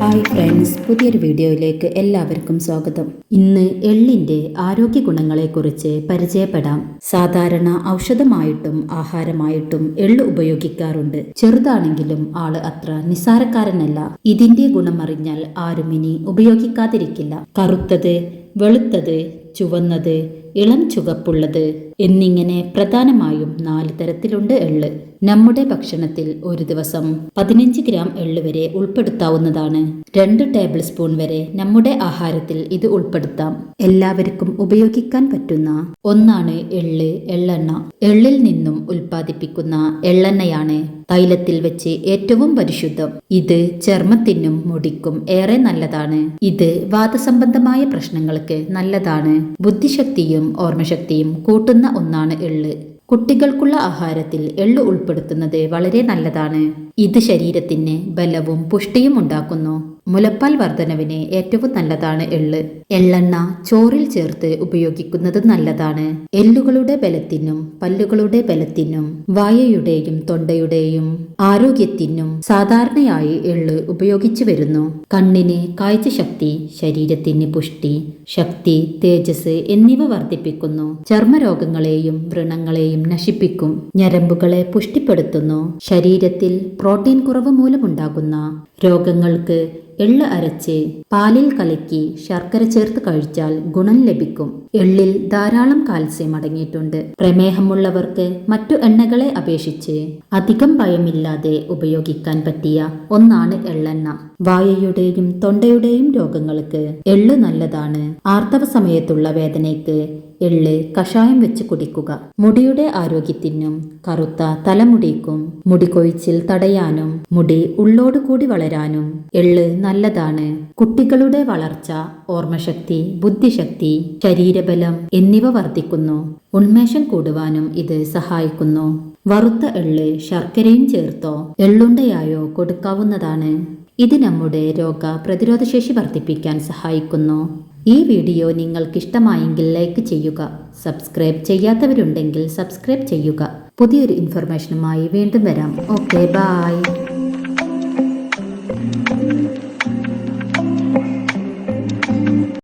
Hi friends പുതിയൊരു വീഡിയോയിലേക്ക് എല്ലാവർക്കും സ്വാഗതം. ഇന്ന് എള്ളിന്റെ ആരോഗ്യ ഗുണങ്ങളെക്കുറിച്ച് പരിചയപ്പെടാം. സാധാരണ ഔഷധമായിട്ടും ആഹാരമായിട്ടും എള്ള് ഉപയോഗിക്കാറുണ്ട്. ചെറുതാണെങ്കിലും ആൾ അത്ര നിസ്സാരക്കാരനല്ല. ഇതിന്റെ ഗുണമറിഞ്ഞാൽ ആരും ഇനി ഉപയോഗിക്കാതിരിക്കില്ല. കറുത്തത് വെളുത്തത് ചുവന്നത് ഇളം ചുവപ്പുള്ളത് എന്നിങ്ങനെ പ്രധാനമായും നാല് തരത്തിലുണ്ട് എള്ള്. നമ്മുടെ ഭക്ഷണത്തിൽ ഒരു ദിവസം പതിനഞ്ച് ഗ്രാം എള്ള് വരെ ഉൾപ്പെടുത്താവുന്നതാണ്. രണ്ട് ടേബിൾ സ്പൂൺ വരെ നമ്മുടെ ആഹാരത്തിൽ ഇത് ഉൾപ്പെടുത്താം. എല്ലാവർക്കും ഉപയോഗിക്കാൻ പറ്റുന്ന ഒന്നാണ് എള്ള് എള്ളെണ്ണ. എള്ളിൽ നിന്നും ഉൽപ്പാദിപ്പിക്കുന്ന എള്ളെണ്ണയാണ് തൈലത്തിൽ വെച്ച് ഏറ്റവും പരിശുദ്ധം. ഇത് ചർമ്മത്തിനും മുടിക്കും ഏറെ നല്ലതാണ്. ഇത് വാദസംബന്ധമായ പ്രശ്നങ്ങൾക്ക് നല്ലതാണ്. ബുദ്ധിശക്തിയും ഓർമ്മശക്തിയും കൂട്ടുന്ന ഒന്നാണ് എള്ള്. കുട്ടികൾക്കുള്ള ആഹാരത്തിൽ എള്ള് ഉൾപ്പെടുത്തുന്നത് വളരെ നല്ലതാണ്. ഇത് ശരീരത്തിന് ബലവും പുഷ്ടിയും ഉണ്ടാക്കുന്നു. മുലപ്പാൽ വർധനവിന് ഏറ്റവും നല്ലതാണ് എള്ള്. എള്ളെണ്ണ ചോറിൽ ചേർത്ത് ഉപയോഗിക്കുന്നത് നല്ലതാണ്. എല്ലുകളുടെ ബലത്തിനും പല്ലുകളുടെ ബലത്തിനും വായയുടെയും തൊണ്ടയുടെയും ആരോഗ്യത്തിനും സാധാരണയായി എള്ള് ഉപയോഗിച്ചു വരുന്നു. കണ്ണിന് കാഴ്ചശക്തി ശരീരത്തിന് പുഷ്ടി ശക്തി തേജസ് എന്നിവ വർദ്ധിപ്പിക്കുന്നു. ചർമ്മരോഗങ്ങളെയും വ്രണങ്ങളെയും നശിപ്പിക്കും. ഞരമ്പുകളെ പുഷ്ടിപ്പെടുത്തുന്നു. ശരീരത്തിൽ പ്രോട്ടീൻ കുറവ് മൂലമുണ്ടാകുന്ന രോഗങ്ങൾക്ക് എള്ള് അരച്ച് പാലിൽ കലക്കി ശർക്കര ചേർത്ത് കഴിച്ചാൽ ഗുണം ലഭിക്കും. എള്ളിൽ ധാരാളം കാൽസ്യം അടങ്ങിയിട്ടുണ്ട്. പ്രമേഹമുള്ളവർക്ക് മറ്റു എണ്ണകളെ അപേക്ഷിച്ച് അധികം ഭയമില്ലാതെ ഉപയോഗിക്കാൻ പറ്റിയ ഒന്നാണ് എള്ളെണ്ണ. വായയുടെയും തൊണ്ടയുടെയും രോഗങ്ങൾക്ക് എള്ള് നല്ലതാണ്. ആർത്തവ സമയത്തുള്ള വേദനയ്ക്ക് എള്ള് കഷായം വെച്ച് കുടിക്കുക. മുടിയുടെ ആരോഗ്യത്തിനും കറുത്ത തലമുടിക്കും മുടി കൊഴിച്ചിൽ തടയാനും മുടി ഉള്ളോട് കൂടി വളരാനും എള്ള് നല്ലതാണ്. കുട്ടികളുടെ വളർച്ച ഓർമ്മശക്തി ബുദ്ധിശക്തി ശരീരബലം എന്നിവ വർദ്ധിക്കുന്നു. ഉന്മേഷം കൂടുവാനും ഇത് സഹായിക്കുന്നു. വറുത്ത എള്ള് ശർക്കരയും ചേർത്തോ എള്ളുണ്ടയായോ കൊടുക്കാവുന്നതാണ്. ഇത് നമ്മുടെ രോഗ പ്രതിരോധശേഷി വർദ്ധിപ്പിക്കാൻ സഹായിക്കുന്നു. ഈ വീഡിയോ നിങ്ങൾക്കിഷ്ടമായെങ്കിൽ ലൈക്ക് ചെയ്യുക സബ്സ്ക്രൈബ് ചെയ്യാത്തവരുണ്ടെങ്കിൽ സബ്സ്ക്രൈബ് ചെയ്യുക. പുതിയൊരു ഇൻഫർമേഷനുമായി വീണ്ടും വരാം. Okay bye